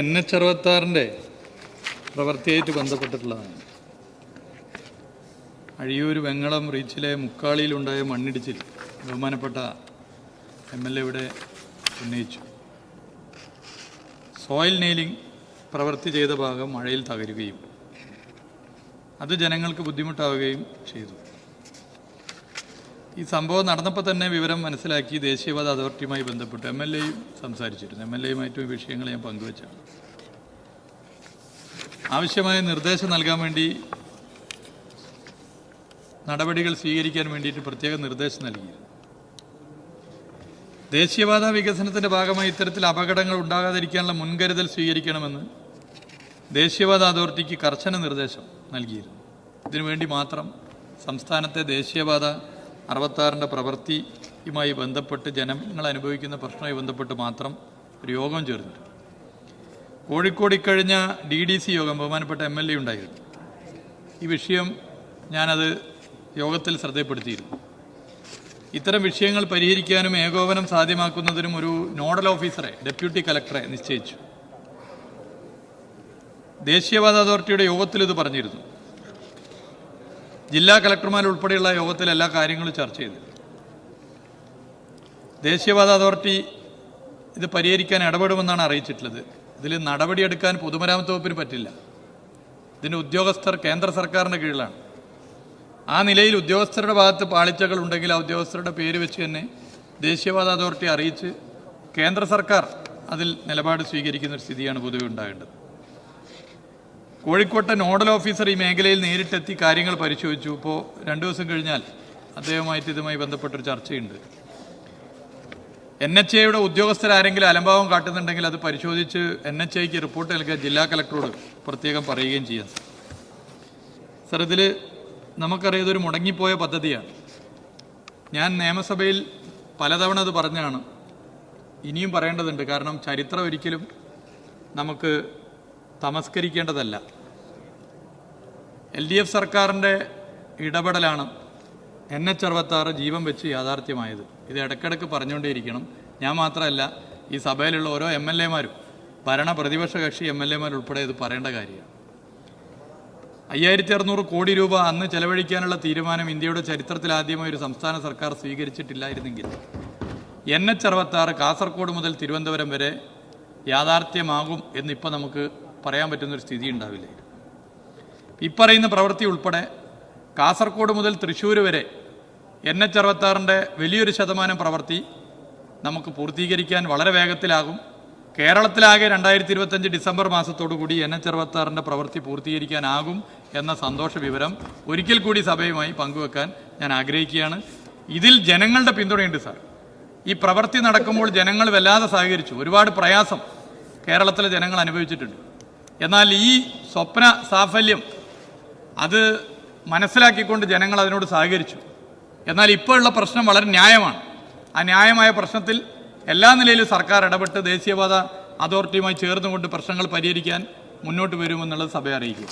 N H അറുപത്താറിന്റെ പ്രവൃത്തിയായിട്ട് ബന്ധപ്പെട്ടിട്ടുള്ളതാണ്. അഴിയൂർ വെങ്ങളം റീച്ചിലെ മുക്കാളിയിലുണ്ടായ മണ്ണിടിച്ചിൽ ബഹുമാനപ്പെട്ട എം എൽ എ ഇവിടെ ഉന്നയിച്ചു. സോയിൽ നെയിലിംഗ് പ്രവൃത്തി ചെയ്ത ഭാഗം മഴയിൽ തകരുകയും അത് ജനങ്ങൾക്ക് ബുദ്ധിമുട്ടാവുകയും ചെയ്തു. ഈ സംഭവം നടന്നപ്പോൾ തന്നെ വിവരം മനസ്സിലാക്കി ദേശീയപാത അതോറിറ്റിയുമായി ബന്ധപ്പെട്ട് എം എൽ എയും സംസാരിച്ചിരുന്നു. എം എൽ എയുമായിട്ടും വിഷയങ്ങൾ ഞാൻ പങ്കുവച്ചാണ്. ആവശ്യമായ നിർദ്ദേശം നൽകാൻ വേണ്ടി നടപടികൾ സ്വീകരിക്കാൻ വേണ്ടിയിട്ട് പ്രത്യേക നിർദ്ദേശം നൽകിയിരുന്നു. ദേശീയപാത വികസനത്തിന്റെ ഭാഗമായി ഇത്തരത്തിൽ അപകടങ്ങൾ ഉണ്ടാകാതിരിക്കാനുള്ള മുൻകരുതൽ സ്വീകരിക്കണമെന്ന് ദേശീയപാത അതോറിറ്റിക്ക് കർശന നിർദ്ദേശം നൽകിയിരുന്നു. ഇതിനുവേണ്ടി മാത്രം സംസ്ഥാനത്തെ ദേശീയപാത അറുപത്താറിന്റെ പ്രവൃത്തിയുമായി ബന്ധപ്പെട്ട് ജനങ്ങൾ അനുഭവിക്കുന്ന പ്രശ്നവുമായി ബന്ധപ്പെട്ട് മാത്രം ഒരു യോഗം ചേർന്നിട്ടുണ്ട്. കോഴിക്കോട് ഇക്കഴിഞ്ഞ ഡി ഡി സി യോഗം ബഹുമാനപ്പെട്ട എം എൽ എ ഉണ്ടായിരുന്നു. ഈ വിഷയം ഞാനത് യോഗത്തിൽ ശ്രദ്ധപ്പെടുത്തിയിരുന്നു ഇത്തരം വിഷയങ്ങൾ പരിഹരിക്കാനും ഏകോപനം സാധ്യമാക്കുന്നതിനും ഒരു നോഡൽ ഓഫീസറെ ഡെപ്യൂട്ടി കലക്ടറെ നിശ്ചയിച്ചു. ദേശീയപാത അതോറിറ്റിയുടെ യോഗത്തിൽ ഇത് പറഞ്ഞിരുന്നു. ജില്ലാ കലക്ടർമാരുൾപ്പെടെയുള്ള യോഗത്തിൽ എല്ലാ കാര്യങ്ങളും ചർച്ച ചെയ്തു. ദേശീയപാത അതോറിറ്റി ഇത് പരിഹരിക്കാൻ ഇടപെടുമെന്നാണ് അറിയിച്ചിട്ടുള്ളത്. ഇതിൽ നടപടിയെടുക്കാൻ പൊതുമരാമത്ത് വകുപ്പിന് പറ്റില്ല. ഇതിന്റെ ഉദ്യോഗസ്ഥർ കേന്ദ്ര സർക്കാരിന്റെ കീഴിലാണ്. ആ നിലയിൽ ഉദ്യോഗസ്ഥരുടെ ഭാഗത്ത് പാളിച്ചകൾ ഉണ്ടെങ്കിൽ ആ ഉദ്യോഗസ്ഥരുടെ പേര് വെച്ച് തന്നെ ദേശീയപാത അതോറിറ്റി അറിയിച്ച് കേന്ദ്ര സർക്കാർ അതിൽ നിലപാട് സ്വീകരിക്കുന്ന ഒരു സ്ഥിതിയാണ് പൊതുവെ ഉണ്ടാകേണ്ടത്. കോഴിക്കോട്ടെ നോഡൽ ഓഫീസർ ഈ മേഖലയിൽ നേരിട്ടെത്തി കാര്യങ്ങൾ പരിശോധിച്ചു. ഇപ്പോൾ രണ്ടു ദിവസം കഴിഞ്ഞാൽ അദ്ദേഹവുമായിട്ട് ഇതുമായി ബന്ധപ്പെട്ടൊരു ചർച്ചയുണ്ട്. എൻ എച്ച് എയുടെ ഉദ്യോഗസ്ഥരാരെങ്കിലും അലംഭാവം കാട്ടുന്നുണ്ടെങ്കിൽ അത് പരിശോധിച്ച് എൻ എച്ച് ഐക്ക് റിപ്പോർട്ട് നൽകുക ജില്ലാ കലക്ടറോട് പ്രത്യേകം പറയുകയും ചെയ്യാം. സർ ഇതിൽ നമുക്കറിയാം ഇതൊരു മുടങ്ങിപ്പോയ പദ്ധതിയാണ്. ഞാൻ നിയമസഭയിൽ പലതവണ അത് പറഞ്ഞാണ്. ഇനിയും പറയേണ്ടതുണ്ട്. കാരണം ചരിത്രം ഒരിക്കലും നമുക്ക് തമസ്കരിക്കേണ്ടതല്ല. എൽ ഡി എഫ് സർക്കാരിന്റെ ഇടപെടലാണ് എൻ എച്ച് അറുപത്താറ് ജീവൻ വെച്ച് യാഥാർത്ഥ്യമായത്. ഇത് ഇടയ്ക്കിടയ്ക്ക് പറഞ്ഞുകൊണ്ടേയിരിക്കണം. ഞാൻ മാത്രമല്ല ഈ സഭയിലുള്ള ഓരോ എം എൽ എമാരും ഭരണ പ്രതിപക്ഷ കക്ഷി എം എൽ എമാരുൾപ്പെടെ ഇത് പറയേണ്ട കാര്യമാണ്. അയ്യായിരത്തി അറുന്നൂറ് കോടി രൂപ അന്ന് ചെലവഴിക്കാനുള്ള തീരുമാനം ഇന്ത്യയുടെ ചരിത്രത്തിൽ ആദ്യമായി ഒരു സംസ്ഥാന സർക്കാർ സ്വീകരിച്ചിട്ടില്ലായിരുന്നെങ്കിൽ എൻ എച്ച് അറുപത്താറ് കാസർഗോഡ് മുതൽ തിരുവനന്തപുരം വരെ യാഥാർത്ഥ്യമാകും എന്നിപ്പോൾ നമുക്ക് പറയാൻ പറ്റുന്നൊരു സ്ഥിതി ഉണ്ടാവില്ല ഇപ്പറയുന്ന പ്രവൃത്തി ഉൾപ്പെടെ കാസർഗോഡ് മുതൽ തൃശ്ശൂർ വരെ എൻ എച്ച് അറുപത്താറിന്റെ വലിയൊരു ശതമാനം പ്രവൃത്തി നമുക്ക് പൂർത്തീകരിക്കാൻ വളരെ വേഗത്തിലാകും. കേരളത്തിലാകെ രണ്ടായിരത്തി ഇരുപത്തഞ്ച് ഡിസംബർ മാസത്തോടുകൂടി എൻ എച്ച് അറുപത്താറിന്റെ പ്രവൃത്തി പൂർത്തീകരിക്കാനാകും എന്ന സന്തോഷ വിവരം ഒരിക്കൽ കൂടി സഭയുമായി പങ്കുവെക്കാൻ ഞാൻ ആഗ്രഹിക്കുകയാണ്. ഇതിൽ ജനങ്ങളുടെ പിന്തുണയുണ്ട് സാർ. ഈ പ്രവൃത്തി നടക്കുമ്പോൾ ജനങ്ങൾ വല്ലാതെ സഹകരിച്ചു. ഒരുപാട് പ്രയാസം കേരളത്തിലെ ജനങ്ങൾ അനുഭവിച്ചിട്ടുണ്ട്. എന്നാൽ ഈ സ്വപ്ന സാഫല്യം അത് മനസ്സിലാക്കിക്കൊണ്ട് ജനങ്ങൾ അതിനോട് സഹകരിച്ചു. എന്നാൽ ഇപ്പോഴുള്ള പ്രശ്നം വളരെ ന്യായമാണ്. ആ ന്യായമായ പ്രശ്നത്തിൽ എല്ലാ നിലയിലും സർക്കാർ ഇടപെട്ട് ദേശീയപാത അതോറിറ്റിയുമായി ചേർന്നുകൊണ്ട് പ്രശ്നങ്ങൾ പരിഹരിക്കാൻ മുന്നോട്ട് വരുമെന്നുള്ളത് സഭയെ അറിയിക്കും